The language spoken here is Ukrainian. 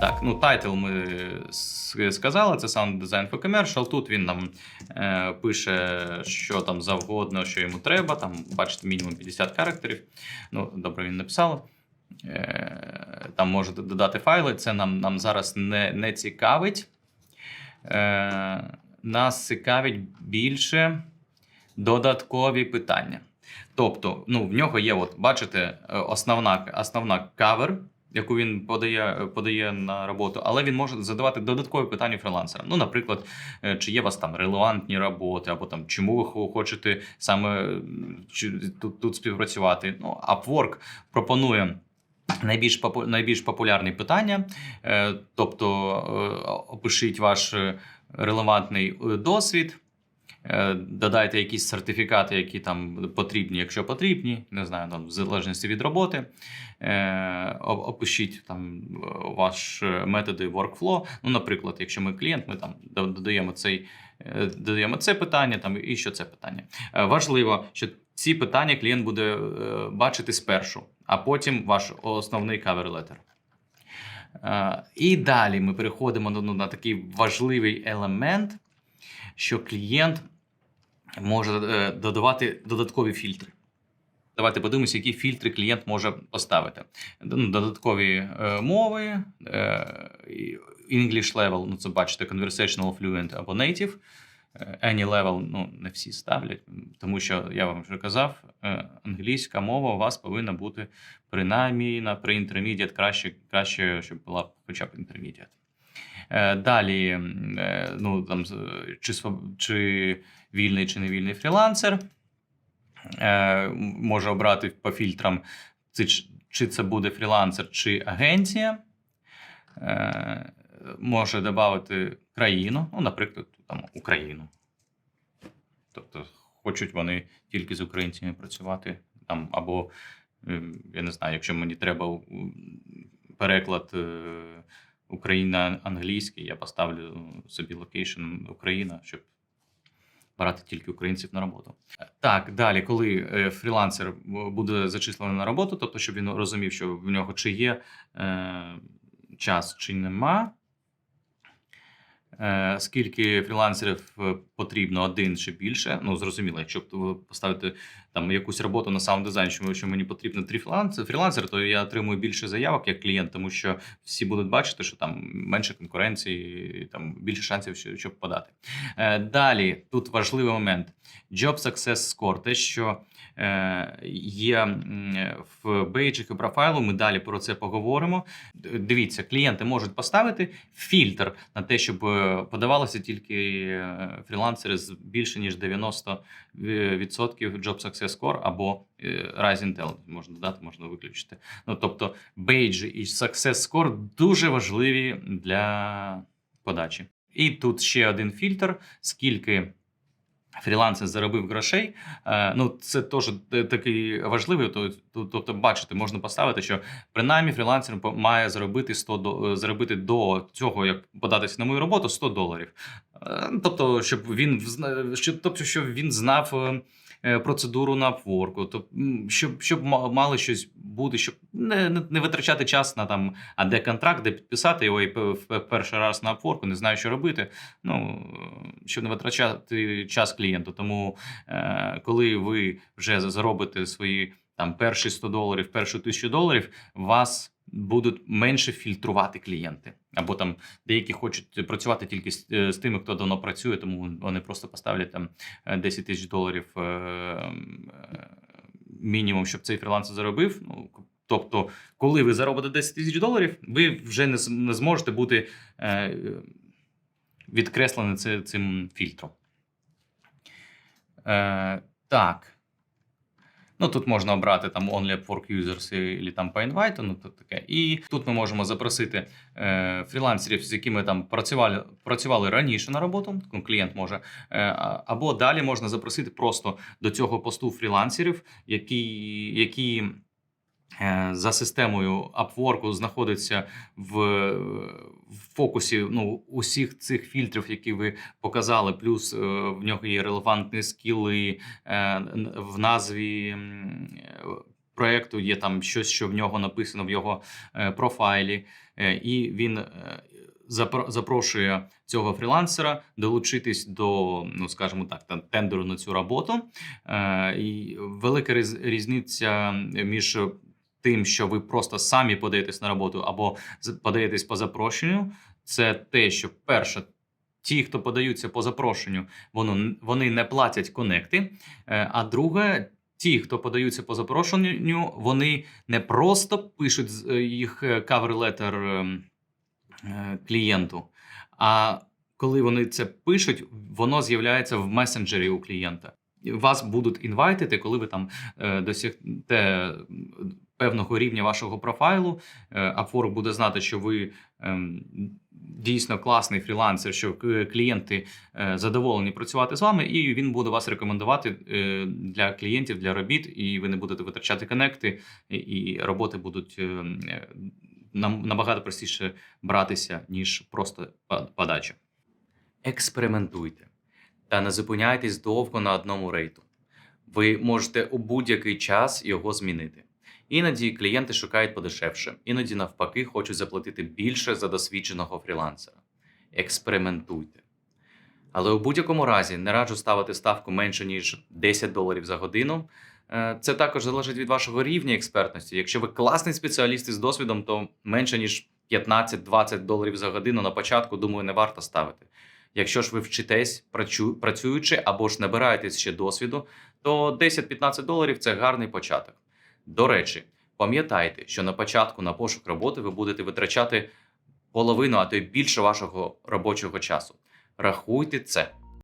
Так, ну тайтл ми сказали, це Sound Design for Commercial. Тут він нам е, пише, що там завгодно, що йому треба. Там, бачите, мінімум 50 характерів. Ну, добре, він написав. Е, там можете додати файли. Це нам, нам зараз не, не цікавить. Е, нас цікавить більше додаткові питання. Тобто, ну, в нього є, от, бачите, е, основна, основна кавер, яку він подає, подає на роботу, але він може задавати додаткові питання фрілансерам. Ну, наприклад, е, чи є у вас там релевантні роботи, або там чому ви хочете саме м, тут, тут співпрацювати. Ну, Upwork пропонує. Найбільш найбільш популярні питання, Е, тобто е, опишіть ваш е, релевантний е, досвід, е, додайте якісь сертифікати, які там потрібні, якщо потрібні, не знаю, там, в залежності від роботи. Е, Опишіть там е, ваш е, методи workflow. Ну, наприклад, якщо ми клієнт, ми там додаємо цей. е, Додаємо це питання там і що це питання. Е, Важливо, що ці питання клієнт буде е, бачити спершу, а потім ваш основний cover letter. Е, І далі ми переходимо ну, на такий важливий елемент, що клієнт може е, додавати додаткові фільтри. Давайте подивимося, які фільтри клієнт може поставити. Ну, Додаткові е, мови, е, English level, ну це бачите, conversational fluent або native. Е, Any level, ну не всі ставлять, тому що я вам вже казав, е, англійська мова у вас повинна бути принаймні на pre-intermediate, краще, краще, щоб була хоча б intermediate. Е, Далі, е, ну там чи, чи вільний, чи не вільний фрілансер. Е, Може обрати по фільтрам, чи це буде фрілансер, чи агенція. Може додати країну, ну, наприклад, там Україну. Тобто, хочуть вони тільки з українцями працювати там, або, я не знаю, якщо мені треба переклад е, Україна-англійський, я поставлю собі локейшн Україна, щоб брати тільки українців на роботу. Так, далі, коли е, фрілансер буде зачислений на роботу, тобто, щоб він розумів, що в нього чи є е, час, чи нема. Е, Скільки фрілансерів е, потрібно один чи більше? Ну зрозуміло, якщо ви поставите там якусь роботу на саунд-дизайн, що, що мені потрібно три фріланс- фрілансери, то я отримую більше заявок як клієнт, тому що всі будуть бачити, що там менше конкуренції, там більше шансів, що- щоб подати. Е, Далі тут важливий момент: Job Success Score, те, що е, є в бейджику профайлу. Ми далі про це поговоримо. Дивіться, клієнти можуть поставити фільтр на те, щоб е, подавалося тільки е, фрілансери з більше ніж 90% Job Success Score або е, Rise Intel. Можна додати, можна виключити. Ну тобто, бейджі і Success Score дуже важливі для подачі. І тут ще один фільтр: скільки фрілансер заробив грошей. Е, Ну, це теж е, такий важливий. то- то- Тобто, бачите, можна поставити, що принаймні фрілансер має заробити 100 до- е, заробити до цього, як податися на мою роботу, 100 доларів. Тобто, щоб він щоб, тобто, щоб він знав. Процедуру на Upwork, тобто, щоб, щоб ма- мали щось бути, щоб не, не, не витрачати час на там, а де контракт, де підписати його і перший раз на Upwork, не знаю, що робити. Ну, щоб не витрачати час клієнту. Тому, е, коли ви вже заробите свої там перші 100 доларів, першу 1000 доларів, вас будуть менше фільтрувати клієнти. Або там деякі хочуть працювати тільки з, е, з тими, хто давно працює, тому вони просто поставлять там е, 10 тисяч доларів е, е, мінімум, щоб цей фрілансер заробив. Ну, тобто, коли ви заробите 10 тисяч доларів, ви вже не зможете бути е, відкреслені це, цим фільтром. Е, так. Ну, тут можна обрати там only for users і там по invite, ну то таке. І тут ми можемо запросити е, фрілансерів, з якими там працювали, працювали раніше на роботу. ну, Клієнт може, е, або далі можна запросити просто до цього посту фрілансерів, які, які за системою Upwork знаходяться в, в фокусі ну, усіх цих фільтрів, які ви показали, плюс е, в нього є релевантні скіли е, в назві м, е, проєкту є там щось, що в нього написано в його е, профайлі, е, і він е, запрошує цього фрілансера долучитись до, ну скажімо так, та- тендеру на цю роботу. Е, І велика різ- різниця між тим, що ви просто самі подаєтесь на роботу або подаєтесь по запрошенню, це те, що перше. Ті, хто подаються по запрошенню, вони не платять конекти. Е, А друге, ті, хто подаються по запрошенню, вони не просто пишуть е, їх кавер-летер ем, клієнту, а коли вони це пишуть, воно з'являється в месенджері у клієнта. Вас будуть інвайтити, коли ви там е, досягнете певного рівня вашого профайлу. Е, Upwork буде знати, що ви ем, дійсно класний фрілансер, що клієнти е, задоволені працювати з вами, і він буде вас рекомендувати е, для клієнтів, для робіт, і ви не будете витрачати конекти, і- роботи будуть е, е, нам набагато простіше братися, ніж просто подача. Експериментуйте та не зупиняйтесь довго на одному рейту. Ви можете у будь-який час його змінити. Іноді клієнти шукають подешевше, іноді навпаки хочуть заплатити більше за досвідченого фрілансера. Експериментуйте. Але у будь-якому разі не раджу ставити ставку менше, ніж 10 доларів за годину. Е, Це також залежить від вашого рівня експертності. Якщо ви класний спеціаліст із досвідом, то менше ніж 15-20 доларів за годину на початку, думаю, не варто ставити. Якщо ж ви вчитесь, працюючи або ж набираєтесь ще досвіду, то 10-15 доларів це гарний початок. До речі, пам'ятайте, що на початку на пошук роботи ви будете витрачати половину, а то й більше вашого робочого часу. Рахуйте це.